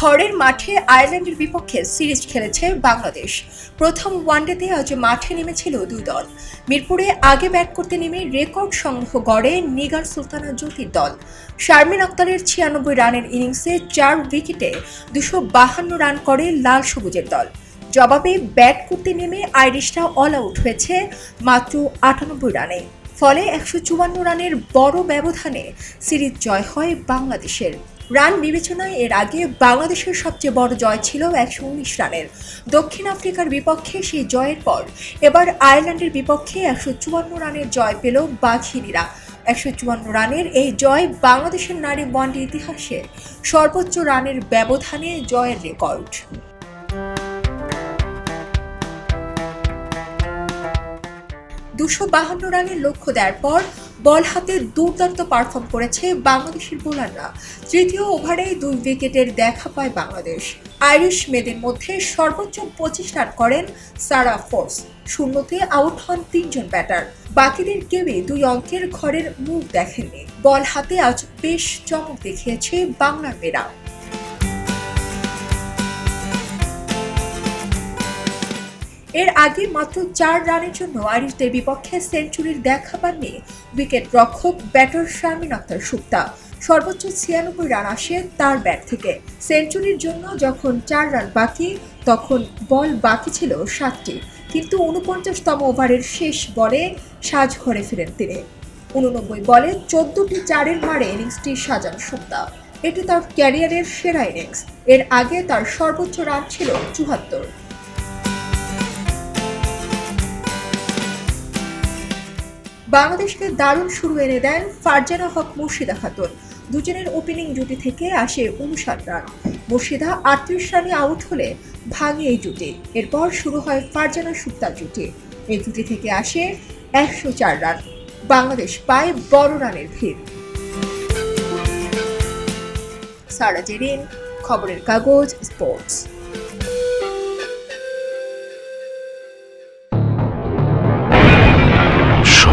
ঘরের মাঠে আয়ারল্যান্ডের বিপক্ষে সিরিজ খেলেছে বাংলাদেশ। প্রথম ওয়ানডেতে আজ মাঠে নেমেছিল দুই দল। মিরপুরে আগে ব্যাট করতে নেমে রেকর্ড সংগ্রহ গড়ে নিগার সুলতানা জ্যোতির দল। শারমিন আক্তারের ছিয়ানব্বই রানের ইনিংসে চার উইকেটে দুশো বাহান্ন রান করে লাল সবুজের দল। জবাবে ব্যাট করতে নেমে আইরিশরা অল আউট হয়েছে মাত্র আটানব্বই রানে। ফলে একশো চুয়ান্ন রানের বড় ব্যবধানে সিরিজ জয় হয় বাংলাদেশের। রান বিবেচনায় এর আগে বাংলাদেশের সবচেয়ে বড় জয় ছিল একশো উনিশ রানের। দক্ষিণ আফ্রিকার বিপক্ষে সেই জয়ের পর এবার আয়ারল্যান্ডের বিপক্ষে একশো চুয়ান্ন রানের জয় পেল বাঘিনীরা। একশো চুয়ান্ন রানের এই জয় বাংলাদেশের নারী ওয়ানডে ইতিহাসে সর্বোচ্চ রানের ব্যবধানে জয়ের রেকর্ড। দুশো বাহান্ন রানের লক্ষ্য দেওয়ার পর বল হাতে দুর্দান্ত পারফর্ম করেছে বাংলাদেশের বোলাররা। তৃতীয় ওভারে দুই উইকেটের দেখা পায় বাংলাদেশ। আইরিশ মেয়েদের মধ্যে সর্বোচ্চ পঁচিশ রান করেন সারা ফোর্স। শূন্যতে আউট হন তিনজন ব্যাটার। বাকিদের কেউই দুই অঙ্কের ঘরের মুখ দেখেননি। বল হাতে আজ বেশ চমক দেখিয়েছে বাংলার মেয়েরা। এর আগে মাত্র চার রানের জন্য আইরিশদের বিপক্ষে সেঞ্চুরির দেখা পাননি উইকেট রক্ষক ব্যাটার শারমিন আক্তার সুক্তা সর্বোচ্চ ছিয়ানব্বই রান আসে তার ব্যাট থেকে। সেঞ্চুরির জন্য যখন চার রান বাকি, তখন বল বাকি ছিল সাতটি। কিন্তু উনপঞ্চাশতম ওভারের শেষ বলে সাজ ঘরে ফিরেন তিনি। উননব্বই বলে চোদ্দটি চারের মারে ইনিংসটি সাজান সুক্তা এটি তার ক্যারিয়ারের সেরা ইনিংস। এর আগে তার সর্বোচ্চ রান ছিল চুয়াত্তর। বাংলাদেশকে দারুণ শুরু এনে দেন ফারজানা হক মুর্শিদা খাতুন। দুজনের ওপেনিং জুটি থেকে আসে উনষাট রান। মুর্শিদা আটত্রিশ রানে আউট হলে ভাঙে এই জুটি। এরপর শুরু হয় ফারজানা সুক্তার জুটি। এই জুটি থেকে আসে একশো চার রান। বাংলাদেশ পায় বড় রানের ভিড়। সারা জেরিন খবরের কাগজ স্পোর্টস